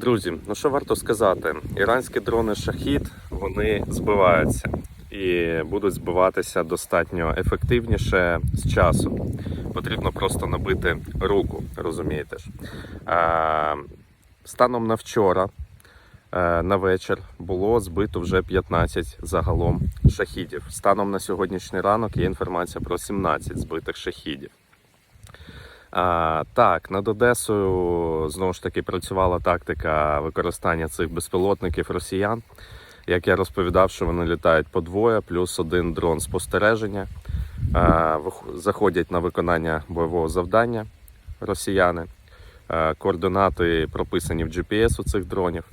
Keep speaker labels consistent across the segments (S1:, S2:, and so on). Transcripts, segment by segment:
S1: Друзі, ну що варто сказати? Іранські дрони шахід вони збиваються і будуть збиватися достатньо ефективніше з часу. Потрібно просто набити руку, розумієте ж. Станом на вчора е, на вечір було збито вже 15 загалом шахідів. Станом на сьогоднішній ранок є інформація про 17 збитих шахідів. А, так, над Одесою знову ж таки працювала тактика використання цих безпілотників росіян. Як я розповідав, що вони літають по двоє, плюс один дрон спостереження. А, заходять на виконання бойового завдання росіяни. А, координати прописані в GPS у цих дронів.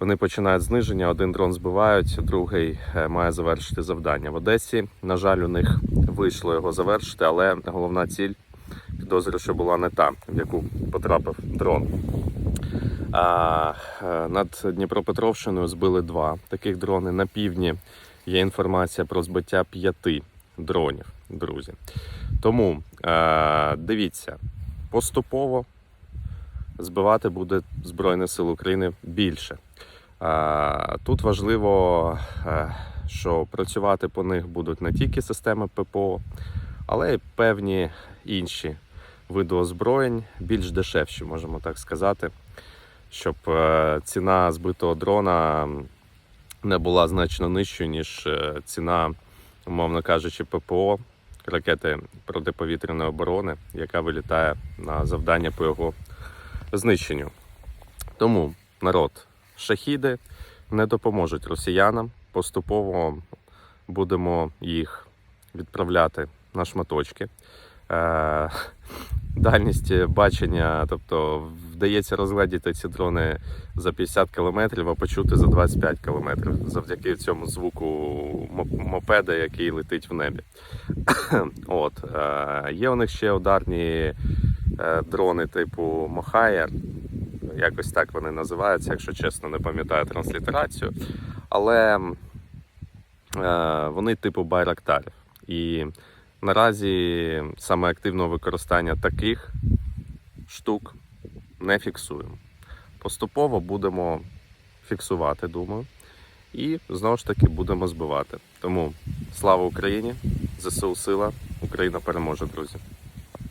S1: Вони починають зниження, один дрон збивають, другий е, має завершити завдання. В Одесі, на жаль, у них вийшло його завершити, але головна ціль підозрюю, що була не та, в яку потрапив дрон. А, е, над Дніпропетровщиною збили два таких дрони. На півдні є інформація про збиття п'яти дронів, друзі. Тому е, дивіться, поступово збивати буде Збройні Сили України більше. Е, тут важливо, е, що працювати по них будуть не тільки системи ППО, але й певні інші види озброєнь, більш дешевші, можемо так сказати, щоб е, ціна збитого дрона не була значно нижчою, ніж е, ціна, умовно кажучи, ППО, ракети протиповітряної оборони, яка вилітає на завдання по його знищенню. Тому народ, шахіди не допоможуть росіянам. Поступово будемо їх відправляти на шматочки. Е, Дальність бачення, тобто вдається розгледіти ці дрони за 50 кілометрів, а почути за 25 кілометрів завдяки цьому звуку мопеда, який летить в небі. От е, є у них ще ударні е, дрони типу Мохаєр. Якось так вони називаються, якщо чесно, не пам'ятаю транслітерацію. Але е, вони типу байрактарів. І наразі саме активного використання таких штук не фіксуємо. Поступово будемо фіксувати, думаю. І знову ж таки будемо збивати. Тому слава Україні! ЗСУ сила! Україна переможе, друзі!